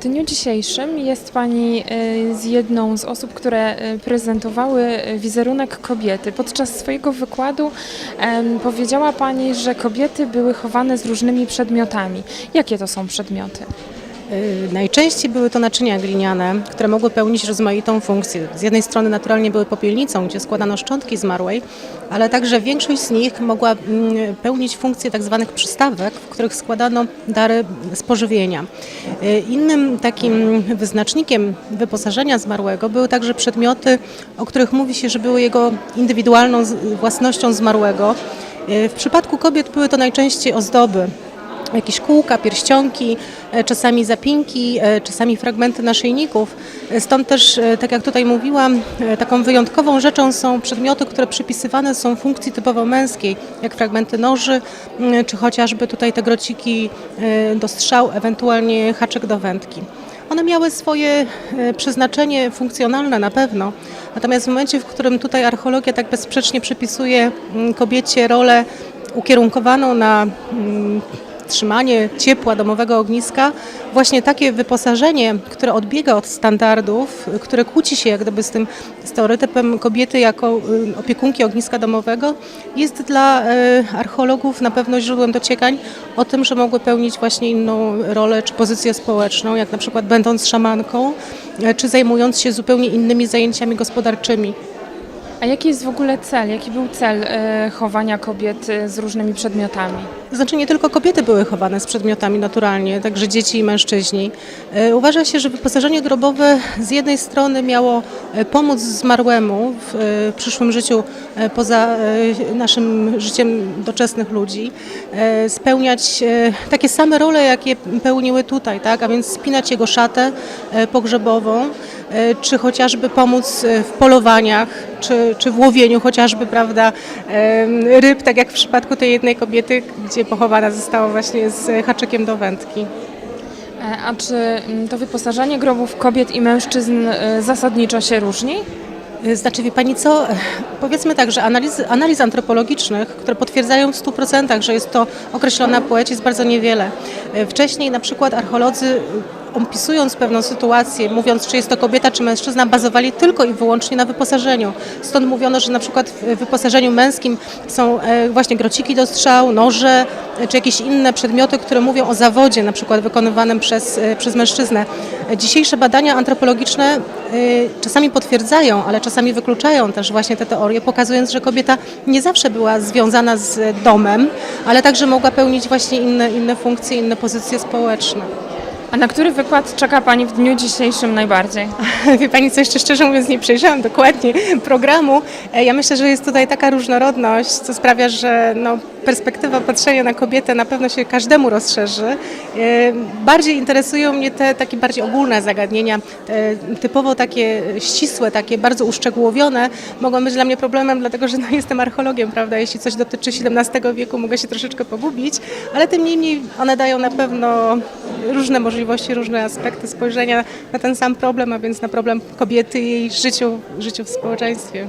dniu dzisiejszym jest Pani y, z jedną z osób, które y, prezentowały wizerunek kobiety. Podczas swojego wykładu powiedziała Pani, że kobiety były chowane z różnymi przedmiotami. Jakie to są przedmioty? Y, Najczęściej były to naczynia gliniane, które mogły pełnić rozmaitą funkcję. Z jednej strony naturalnie były popielnicą, gdzie składano szczątki zmarłej, ale także większość z nich mogła mm, pełnić funkcję tak zwanych przystawek, w których składano dary z pożywienia. Y, Innym takim wyznacznikiem wyposażenia zmarłego były także przedmioty, o których mówi się, że były jego indywidualną własnością zmarłego. Y, W przypadku kobiet były to najczęściej ozdoby, jakieś kółka, pierścionki, e, czasami zapinki, e, czasami fragmenty naszyjników. Stąd też, e, tak jak tutaj mówiłam, taką wyjątkową rzeczą są przedmioty, które przypisywane są funkcji typowo męskiej, jak fragmenty noży, m, czy chociażby tutaj te grociki do strzał, ewentualnie haczek do wędki. One miały swoje przeznaczenie funkcjonalne na pewno, natomiast w momencie, w którym tutaj archeologia tak bezsprzecznie przypisuje mm, kobiecie rolę ukierunkowaną na mm, trzymanie ciepła domowego ogniska, właśnie takie wyposażenie, które odbiega od standardów, które kłóci się jak gdyby z tym stereotypem kobiety jako y, opiekunki ogniska domowego, jest dla y, archeologów na pewno źródłem dociekań o tym, że mogły pełnić właśnie inną rolę czy pozycję społeczną, jak na przykład będąc szamanką, y, czy zajmując się zupełnie innymi zajęciami gospodarczymi. A jaki jest w ogóle cel? Jaki był cel y, chowania kobiet y, z różnymi przedmiotami? Znaczy nie tylko kobiety były chowane z przedmiotami naturalnie, także dzieci i mężczyźni. E, Uważa się, że wyposażenie grobowe z jednej strony miało e, pomóc zmarłemu w e, przyszłym życiu e, poza e, naszym życiem doczesnych ludzi, e, spełniać e, takie same role, jakie pełniły tutaj, tak? a więc spinać jego szatę e, pogrzebową, e, czy chociażby pomóc e, w polowaniach, czy, czy w łowieniu chociażby, prawda, ryb, tak jak w przypadku tej jednej kobiety, gdzie pochowana została właśnie z haczykiem do wędki. E, A czy mm, to wyposażenie grobów kobiet i mężczyzn zasadniczo się różni? Znaczy, wie Pani co, powiedzmy tak, że analiz, analiz antropologicznych, które potwierdzają w 100%, że jest to określona płeć, jest bardzo niewiele. Wcześniej na przykład archeolodzy opisując pewną sytuację, mówiąc czy jest to kobieta czy mężczyzna, bazowali tylko i wyłącznie na wyposażeniu. Stąd mówiono, że na przykład w wyposażeniu męskim są e, właśnie grociki do strzał, noże, e, czy jakieś inne przedmioty, które mówią o zawodzie, na przykład wykonywanym przez, e, przez mężczyznę. Dzisiejsze badania antropologiczne czasami potwierdzają, ale czasami wykluczają też właśnie te teorie, pokazując, że kobieta nie zawsze była związana z domem, ale także mogła pełnić właśnie inne, inne funkcje, inne pozycje społeczne. A na który wykład czeka Pani w dniu dzisiejszym najbardziej? Wie Pani co, jeszcze szczerze mówiąc nie przejrzałam dokładnie programu. E, Ja myślę, że jest tutaj taka różnorodność, co sprawia, że no, perspektywa patrzenia na kobietę na pewno się każdemu rozszerzy. E, Bardziej interesują mnie te takie bardziej ogólne zagadnienia, typowo takie ścisłe, takie bardzo uszczegółowione, mogą być dla mnie problemem, dlatego że no, jestem archeologiem, prawda? Jeśli coś dotyczy XVII wieku, mogę się troszeczkę pogubić, ale tym niemniej one dają na pewno różne możliwości, różne aspekty spojrzenia na ten sam problem, a więc na problem kobiety i jej życiu, życiu w społeczeństwie.